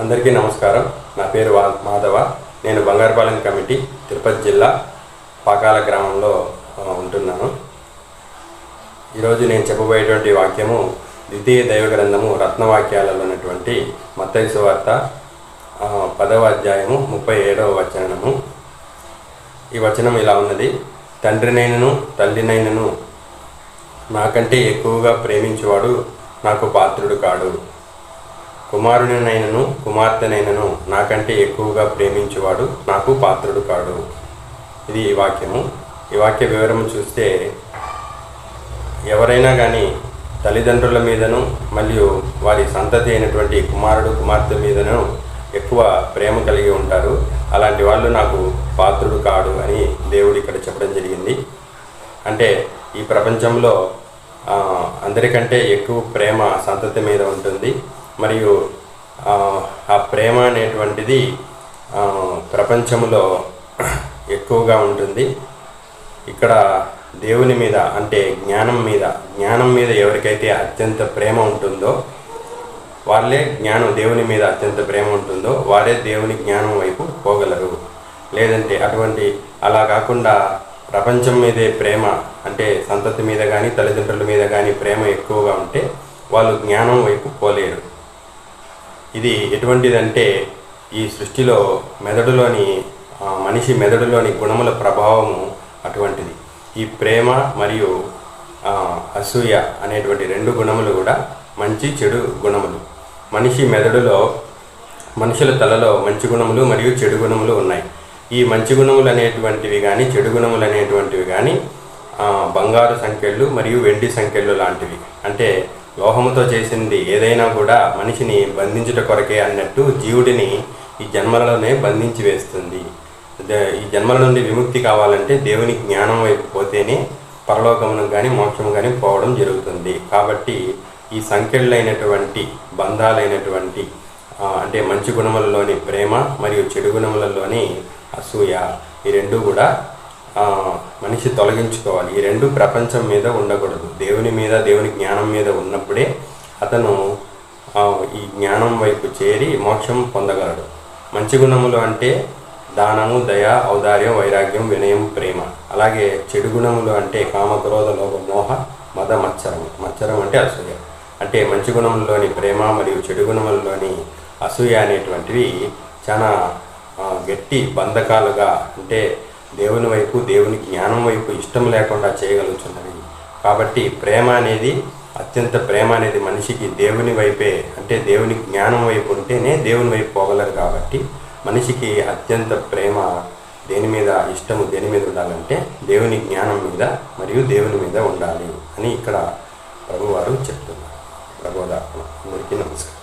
అందరికీ నమస్కారం. నా పేరు మాధవ. నేను బంగారుపాలెం కమిటీ తిరుపతి జిల్లా పాకాల గ్రామంలో ఉంటున్నాను. ఈరోజు నేను చెప్పబోయేటువంటి వాక్యము ద్వితీయ దైవ గ్రంథము రత్నవాక్యాలలో ఉన్నటువంటి మత్తయి సువార్త పదవ అధ్యాయము ముప్పై ఏడవ వచనము. ఈ వచనం ఇలా ఉన్నది. తండ్రినైనను తల్లినైనను నాకంటే ఎక్కువగా ప్రేమించేవాడు నాకు పాత్రుడు కాడు. కుమారునినైనను కుమార్తెనైనను నాకంటే ఎక్కువగా ప్రేమించేవాడు నాకు పాత్రుడు కాడు. ఇది ఈ వాక్యము. ఈ వాక్య వివరము చూస్తే ఎవరైనా కానీ తల్లిదండ్రుల మీదను మరియు వారి సంతతి అయినటువంటి కుమారుడు కుమార్తె మీదను ఎక్కువ ప్రేమ కలిగి ఉంటారు. అలాంటి వాళ్ళు నాకు పాత్రుడు కాడు అని దేవుడు ఇక్కడ చెప్పడం జరిగింది. అంటే ఈ ప్రపంచంలో అందరికంటే ఎక్కువ ప్రేమ సంతతి మీద ఉంటుంది. మరియు ఆ, ప్రేమ అనేటువంటిది ప్రపంచంలో ఎక్కువగా ఉంటుంది. ఇక్కడ దేవుని మీద అంటే జ్ఞానం మీద జ్ఞానం మీద ఎవరికైతే అత్యంత ప్రేమ ఉంటుందో వాళ్ళే జ్ఞానం దేవుని మీద అత్యంత ప్రేమ ఉంటుందో వారే దేవుని జ్ఞానం వైపు పోగలరు. లేదంటే అటువంటి అలా కాకుండా ప్రపంచం మీదే ప్రేమ అంటే సంతతి మీద కానీ తల్లిదండ్రుల మీద కానీ ప్రేమ ఎక్కువగా ఉంటే వాళ్ళు జ్ఞానం వైపు పోలేరు. ఇది ఎటువంటిదంటే ఈ సృష్టిలో మెదడులోని మనిషి మెదడులోని గుణముల ప్రభావము అటువంటిది. ఈ ప్రేమ మరియు అసూయ అనేటువంటి రెండు గుణములు కూడా మంచి చెడు గుణములు. మనిషి మెదడులో మనుషుల తలలో మంచి గుణములు మరియు చెడు గుణములు ఉన్నాయి. ఈ మంచి గుణములు అనేటువంటివి కానీ చెడు గుణములు అనేటువంటివి కానీ బంగారు సంఖ్యలు మరియు వెండి సంఖ్యలు లాంటివి. అంటే లోహముతో చేసింది ఏదైనా కూడా మనిషిని బంధించుట కొరకే అన్నట్టు జీవుడిని ఈ జన్మలలోనే బంధించి వేస్తుంది. ఈ జన్మల నుండి విముక్తి కావాలంటే దేవుని జ్ఞానం వైపు పోతేనే పరలోకమును కానీ మోక్షము కానీ పోవడం జరుగుతుంది. కాబట్టి ఈ సంఖ్యలైనటువంటి బంధాలైనటువంటి అంటే మంచి గుణములలోని ప్రేమ మరియు చెడు గుణములలోని అసూయ ఈ రెండు కూడా మనిషి తొలగించుకోవాలి. ఈ రెండు ప్రపంచం మీద ఉండకూడదు. దేవుని మీద దేవుని జ్ఞానం మీద ఉన్నప్పుడే అతను ఈ జ్ఞానం వైపు చేరి మోక్షం పొందగలడు. మంచి గుణములు అంటే దానము దయ ఔదార్యం వైరాగ్యం వినయం ప్రేమ. అలాగే చెడు గుణములు అంటే కామక్రోధ లోభ మోహ మద మత్సరం మత్సరం అంటే అసూయ. అంటే మంచి గుణములలోని ప్రేమ మరియు చెడు గుణములలోని అసూయ అనేటువంటివి చాలా గట్టి బంధకాలుగా అంటే దేవుని వైపు దేవుని జ్ఞానం వైపు ఇష్టం లేకుండా చేయగలుగుతున్నవి కాబట్టి ప్రేమ అనేది అత్యంత ప్రేమ అనేది మనిషికి దేవుని వైపే అంటే దేవుని జ్ఞానం వైపు ఉంటేనే దేవుని వైపు పోగలరు కాబట్టి మనిషికి అత్యంత ప్రేమ దేని మీద ఇష్టము దేని మీద ఉండాలంటే దేవుని జ్ఞానం మీద మరియు దేవుని మీద ఉండాలి అని ఇక్కడ ప్రభువారు చెప్తున్నారు. ప్రభుదాత్మ అందరికీ నమస్కారం.